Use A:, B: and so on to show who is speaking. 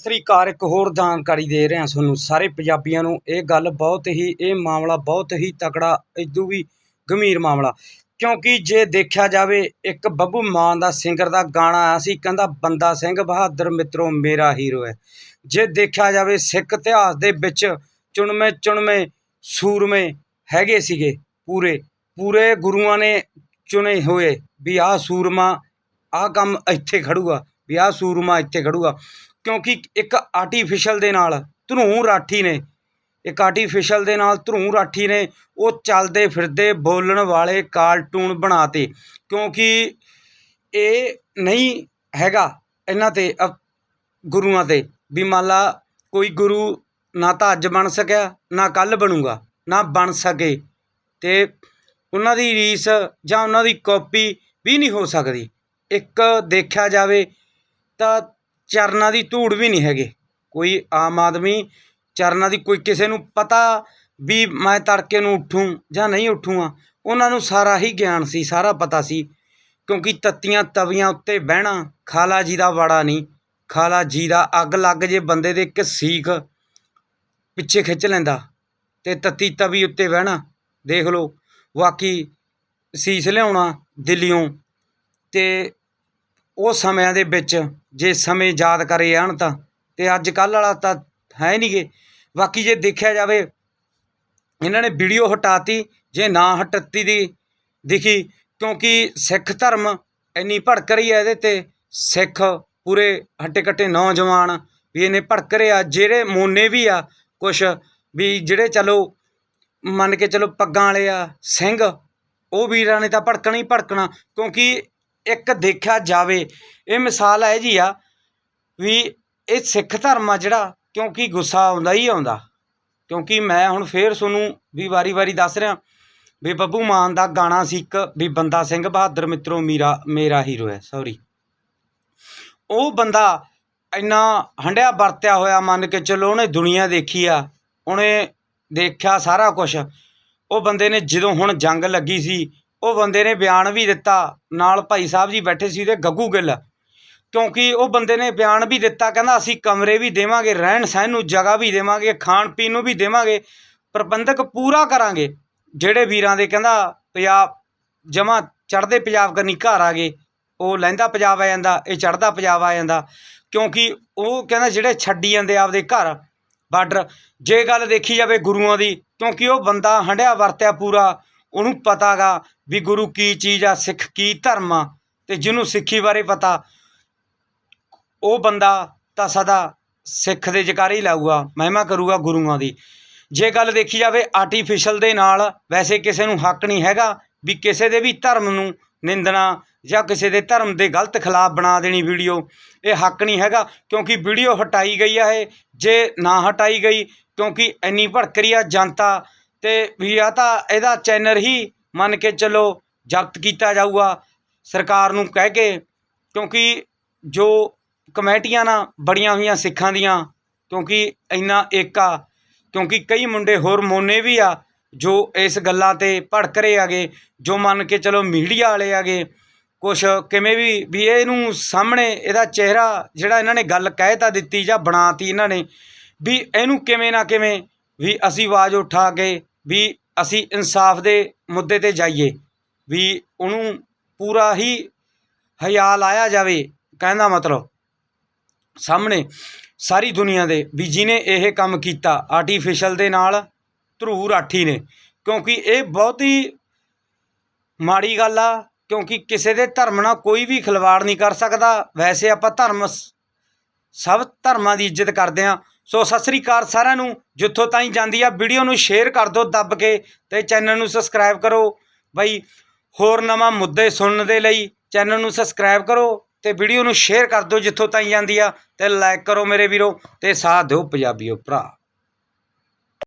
A: ਸਤਿ ਸ੍ਰੀ ਅਕਾਲ ਇੱਕ ਹੋਰ ਜਾਣਕਾਰੀ ਦੇ ਰਿਹਾ ਤੁਹਾਨੂੰ ਸਾਰੇ ਪੰਜਾਬੀਆਂ ਨੂੰ। ਇਹ ਗੱਲ ਬਹੁਤ ਹੀ, ਇਹ ਮਾਮਲਾ ਬਹੁਤ ਹੀ ਤਕੜਾ ਇਦੋਂ ਵੀ ਗੰਭੀਰ ਮਾਮਲਾ। ਕਿਉਂਕਿ ਜੇ ਦੇਖਿਆ ਜਾਵੇ, ਇੱਕ ਬੱਬੂ ਮਾਨ ਦਾ ਸਿੰਗਰ ਦਾ ਗਾਣਾ ਆਇਆ ਸੀ, ਕਹਿੰਦਾ ਬੰਦਾ ਸਿੰਘ ਬਹਾਦਰ ਮਿੱਤਰੋ ਮੇਰਾ ਹੀਰੋ ਹੈ। ਜੇ ਦੇਖਿਆ ਜਾਵੇ, ਸਿੱਖ ਇਤਿਹਾਸ ਦੇ ਵਿੱਚ ਚੁਣਵੇਂ ਚੁਣਵੇਂ ਸੂਰਮੇ ਹੈਗੇ ਸੀਗੇ ਪੂਰੇ ਪੂਰੇ ਗੁਰੂਆਂ ਨੇ ਚੁਣੇ ਹੋਏ ਵੀ ਆਹ ਸੂਰਮਾ, ਆਹ ਕੰਮ ਇੱਥੇ ਖੜੂਗਾ, ਵੀ ਆਹ ਸੂਰਮਾ ਇੱਥੇ ਖੜੂਗਾ। ਕਿਉਂਕਿ ਇੱਕ ਆਰਟੀਫੀਸ਼ਲ ਦੇ ਨਾਲ ਧਰੂ ਰਾਠੀ ਨੇ, ਇੱਕ ਆਰਟੀਫੀਸ਼ਲ ਦੇ ਨਾਲ ਧਰੂ ਰਾਠੀ ਨੇ, ਉਹ ਚੱਲਦੇ ਫਿਰਦੇ ਬੋਲਣ ਵਾਲੇ ਕਾਰਟੂਨ ਬਣਾਤੇ। ਕਿਉਂਕਿ ਇਹ ਨਹੀਂ ਹੈਗਾ ਇਹਨਾਂ ਤੇ ਅ- ਗੁਰੂਆਂ ਤੇ, ਵੀ ਮੰਨ ਲਾ ਕੋਈ ਗੁਰੂ ਨਾ ਤਾਂ ਅੱਜ ਬਣ ਸਕਿਆ, ਨਾ ਕੱਲ ਬਣੂਗਾ, ਨਾ ਬਣ ਸਕੇ। ਤੇ ਉਹਨਾਂ ਦੀ ਰੀਸ ਜਾਂ ਉਹਨਾਂ ਦੀ ਕਾਪੀ ਵੀ ਨਹੀਂ ਹੋ ਸਕਦੀ। ਇੱਕ ਦੇਖਿਆ ਜਾਵੇ ਤਾਂ ਚਰਨਾਂ ਦੀ ਧੂੜ ਵੀ ਨਹੀਂ ਹੈਗੇ। ਕੋਈ ਆਮ ਆਦਮੀ ਚਰਨਾਂ ਦੀ ਕੋਈ ਕਿਸੇ ਨੂੰ ਪਤਾ ਵੀ ਮੈਂ ਤੜਕੇ ਨੂੰ ਉੱਠੂੰ ਜਾਂ ਨਹੀਂ ਉੱਠੂੰਗਾ, ਉਹਨਾਂ ਨੂੰ ਸਾਰਾ ਹੀ ਗਿਆਨ ਸੀ, ਸਾਰਾ ਪਤਾ ਸੀ। ਕਿਉਂਕਿ ਤੱਤੀਆਂ ਤਵੀਆਂ ਉੱਤੇ ਬਹਿਣਾ ਖਾਲਾ ਜੀ ਦਾ ਵਾੜਾ ਨਹੀਂ, ਖਾਲਾ ਜੀ ਦਾ ਅੱਗ ਲੱਗ ਜੇ ਬੰਦੇ ਦੇ ਇੱਕ ਸੀਖ ਪਿੱਛੇ ਖਿੱਚ ਲੈਂਦਾ ਤੇ ਤੱਤੀ ਤਵੀ ਉੱਤੇ ਬਹਿਣਾ, ਦੇਖ ਲਓ ਵਾਕਈ ਸੀਸ ਲਿਆਉਣਾ ਦਿੱਲੀੋਂ ਤੇ ਉਹ ਸਮਿਆਂ ਦੇ ਵਿੱਚ ਜੇ ਸਮੇਂ ਯਾਦ ਕਰੇ ਆਣ ਤਾਂ, ਤੇ ਅੱਜ ਕੱਲ੍ਹ ਵਾਲਾ ਤਾਂ ਹੈ ਨਹੀਂਗੇ ਬਾਕੀ ਜੇ ਦੇਖਿਆ ਜਾਵੇ, ਇਹਨਾਂ ਨੇ ਵੀਡੀਓ ਹਟਾਤੀ, ਜੇ ਨਾ ਹਟਾਤੀ ਦੀ ਦਿਖੀ, ਕਿਉਂਕਿ ਸਿੱਖ ਧਰਮ ਇੰਨੀ ਭੜਕ ਰਹੀ ਹੈ ਇਹਦੇ ਤੇ। ਸਿੱਖ ਪੂਰੇ ਹੱਟੇ ਕੱਟੇ ਨੌਜਵਾਨ ਵੀ ਇਹਨੇ ਭੜਕ ਰਿਹਾ ਜਿਹੜੇ ਮੋਨੇ ਵੀ ਆ, ਕੁਛ ਵੀ ਜਿਹੜੇ ਚਲੋ ਮੰਨ ਕੇ ਚਲੋ ਪੱਗਾਂ ਵਾਲੇ ਆ, ਸਿੰਘ, ਉਹ ਵੀਰਾਂ ਨੇ ਤਾਂ ਭੜਕਣਾ ਹੀ ਭੜਕਣਾ, ਕਿਉਂਕਿ ਇੱਕ ਦੇਖਿਆ ਜਾਵੇ, ਇਹ ਮਿਸਾਲ ਹੈ ਜੀ ਆ ਵੀ ਇਹ ਸਿੱਖ ਧਰਮ ਆ ਜਿਹੜਾ, ਕਿਉਂਕਿ ਗੁੱਸਾ ਆਉਂਦਾ ਹੀ ਆਉਂਦਾ। ਕਿਉਂਕਿ ਮੈਂ ਹੁਣ ਫੇਰ ਤੁਹਾਨੂੰ ਵੀ ਵਾਰੀ-ਵਾਰੀ ਦੱਸ ਰਿਹਾ, ਵੀ ਬੱਬੂ ਮਾਨ ਦਾ ਗਾਣਾ ਸੀ ਇੱਕ, ਵੀ ਬੰਦਾ ਸਿੰਘ ਬਹਾਦਰ ਮਿੱਤਰੋ ਮੀਰਾ, ਮੇਰਾ ਹੀਰੋ ਹੈ ਸੌਰੀ ਉਹ ਬੰਦਾ ਇੰਨਾ ਹੰਡਿਆ ਵਰਤਿਆ ਹੋਇਆ, ਮੰਨ ਕੇ ਚੱਲੋ ਉਹਨੇ ਦੁਨੀਆ ਦੇਖੀ ਆ, ਉਹਨੇ ਦੇਖਿਆ ਸਾਰਾ ਕੁਝ ਉਹ ਬੰਦੇ ਨੇ ਜਦੋਂ ਹੁਣ ਜੰਗ ਲੱਗੀ ਸੀ ਉਹ ਬੰਦੇ ਨੇ ਬਿਆਨ ਵੀ ਦਿੱਤਾ, ਨਾਲ ਭਾਈ ਸਾਹਿਬ ਜੀ ਬੈਠੇ ਸੀ ਤੇ ਗੱਗੂ ਗਿੱਲ। ਕਿਉਂਕਿ ਉਹ ਬੰਦੇ ਨੇ ਬਿਆਨ ਵੀ ਦਿੱਤਾ, ਕਹਿੰਦਾ ਅਸੀਂ ਕਮਰੇ ਵੀ ਦੇਵਾਂਗੇ, ਰਹਿਣ ਸਹਿਣ ਨੂੰ ਜਗ੍ਹਾ ਵੀ ਦੇਵਾਂਗੇ, ਖਾਣ ਪੀਣ ਨੂੰ ਵੀ ਦੇਵਾਂਗੇ, ਪ੍ਰਬੰਧਕ ਪੂਰਾ ਕਰਾਂਗੇ। ਜਿਹੜੇ ਵੀਰਾਂ ਦੇ ਕਹਿੰਦਾ ਪੰਜਾਬ ਜਮਾ ਚੜ੍ਹਦੇ ਪੰਜਾਬ ਕਰਨੀ ਘਰ ਆ ਗਏ, ਉਹ ਲਹਿੰਦਾ ਪੰਜਾਬ ਆ ਜਾਂਦਾ, ਇਹ ਚੜ੍ਹਦਾ ਪੰਜਾਬ ਆ ਜਾਂਦਾ। ਕਿਉਂਕਿ ਉਹ ਕਹਿੰਦਾ ਜਿਹੜੇ ਛੱਡੀ ਜਾਂਦੇ ਆਪਦੇ ਘਰ, ਬਾਰਡਰ, ਜੇ ਗੱਲ ਦੇਖੀ ਜਾਵੇ ਗੁਰੂਆਂ ਦੀ, ਕਿਉਂਕਿ ਉਹ ਬੰਦਾ ਹੰਡਿਆ ਵਰਤਿਆ ਪੂਰਾ ਉਹਨੂੰ ਪਤਾਗਾ ਵੀ ਗੁਰੂ ਕੀ ਚੀਜ਼ ਆ, ਸਿੱਖ ਕੀ ਧਰਮ ਆ, ਤੇ ਜਿਹਨੂੰ ਸਿੱਖੀ ਬਾਰੇ ਪਤਾ, ਉਹ ਬੰਦਾ ਤਾਂ ਸਦਾ ਸਿੱਖ ਦੇ ਜਕਾਰੇ ਹੀ ਲਾਊਗਾ, ਮਹਿਮਾ ਕਰੂਗਾ ਗੁਰੂਆਂ ਦੀ। ਜੇ ਗੱਲ ਦੇਖੀ ਜਾਵੇ ਆਰਟੀਫੀਸ਼ਲ ਦੇ ਨਾਲ, ਵੈਸੇ ਕਿਸੇ ਨੂੰ ਹੱਕ ਨਹੀਂ ਹੈਗਾ ਵੀ ਕਿਸੇ ਦੇ ਵੀ ਧਰਮ ਨੂੰ ਨਿੰਦਣਾ ਜਾਂ ਕਿਸੇ ਦੇ ਧਰਮ ਦੇ ਗਲਤ ਖਿਲਾਫ ਬਣਾ ਦੇਣੀ ਵੀਡੀਓ। ਇਹ ਹੱਕ ਨਹੀਂ ਹੈਗਾ, ਕਿਉਂਕਿ ਵੀਡੀਓ ਹਟਾਈ ਗਈ ਆ ਇਹ। ਜੇ ਨਾ ਹਟਾਈ ਗਈ, ਕਿਉਂਕਿ ਇੰਨੀ ਭੜਕਰੀ ਆ ਜਨਤਾ ਤੇ ਵੀ ਆ ਤਾਂ ਇਹਦਾ ਚੈਨਲ ਹੀ ਮੰਨ ਕੇ ਚੱਲੋ ਜ਼ਬਤ ਕੀਤਾ ਜਾਊਗਾ, ਸਰਕਾਰ ਨੂੰ ਕਹਿ ਕੇ, ਕਿਉਂਕਿ ਜੋ ਕਮੇਟੀਆਂ ਨਾ ਬੜੀਆਂ ਹੋਈਆਂ ਸਿੱਖਾਂ ਦੀਆਂ, ਕਿਉਂਕਿ ਇੰਨਾ ਏਕਾ, ਕਿਉਂਕਿ ਕਈ ਮੁੰਡੇ ਹੋਰ ਮੋਨੇ ਵੀ ਆ ਜੋ ਇਸ ਗੱਲਾਂ ਤੇ ਭੜਕ ਰਹੇ ਆਗੇ ਜੋ ਮੰਨ ਕੇ ਚਲੋ ਮੀਡੀਆ ਵਾਲੇ ਆਗੇ ਕੁਛ ਕਿਵੇਂ ਵੀ ਵੀ ਇਹਨੂੰ ਸਾਹਮਣੇ ਇਹਦਾ ਚਿਹਰਾ ਜਿਹੜਾ ਇਹਨਾਂ ਨੇ ਗੱਲ ਕਹਿ ਤਾਂ ਦਿੱਤੀ ਜਾਂ ਬਣਾਤੀ ਇਹਨਾਂ ਨੇ, ਵੀ ਇਹਨੂੰ ਕਿਵੇਂ ਨਾ ਕਿਵੇਂ ਵੀ ਅਸੀਂ ਆਵਾਜ਼ ਉਠਾ ਕੇ ਵੀ ਅਸੀਂ ਇਨਸਾਫ ਦੇ ਮੁੱਦੇ ਤੇ ਜਾਈਏ, ਵੀ ਉਹਨੂੰ ਪੂਰਾ ਹੀ ਹਯਾ ਲਾਇਆ ਜਾਵੇ, ਕਹਿੰਦਾ ਮਤਲਬ। ਸਾਹਮਣੇ ਸਾਰੀ ਦੁਨੀਆ ਦੇ ਵੀ ਜਿਹਨੇ ਇਹ ਕੰਮ ਕੀਤਾ ਆਰਟੀਫੀਸ਼ਲ ਦੇ ਨਾਲ ਧਰੂ ਰਾਠੀ ਨੇ, ਕਿਉਂਕਿ ਇਹ ਬਹੁਤ ਹੀ ਮਾੜੀ ਗੱਲ ਆ, ਕਿਉਂਕਿ ਕਿਸੇ ਦੇ ਧਰਮ ਨਾਲ ਕੋਈ ਵੀ ਖਿਲਵਾੜ ਨਹੀਂ ਕਰ ਸਕਦਾ। ਵੈਸੇ ਆਪਾਂ ਧਰਮ ਸਭ ਧਰਮਾਂ ਦੀ ਇੱਜ਼ਤ ਕਰਦੇ ਆ ਸੋ ਸਤਿ ਸ੍ਰੀ ਅਕਾਲ ਸਾਰਿਆਂ ਨੂੰ। ਜਿੱਥੋਂ ਤਾਈਂ ਜਾਂਦੀ ਆ, ਵੀਡੀਓ ਨੂੰ ਸ਼ੇਅਰ ਕਰ ਦਿਓ ਦੱਬ ਕੇ ਤੇ ਚੈਨਲ ਨੂੰ ਸਬਸਕ੍ਰਾਈਬ ਕਰੋ। ਬਈ, ਹੋਰ ਨਵਾਂ ਮੁੱਦੇ ਸੁਣਨ ਦੇ ਲਈ ਚੈਨਲ ਨੂੰ ਸਬਸਕ੍ਰਾਈਬ ਕਰੋ ਤੇ ਵੀਡੀਓ ਨੂੰ ਸ਼ੇਅਰ ਕਰ ਦਿਓ ਜਿੱਥੋਂ ਤਾਈਂ ਜਾਂਦੀ ਆ ਤੇ ਲਾਈਕ ਕਰੋ ਮੇਰੇ ਵੀਰੋ ਤੇ ਸਾਥ ਦਿਓ ਪੰਜਾਬੀਓ ਭਰਾ।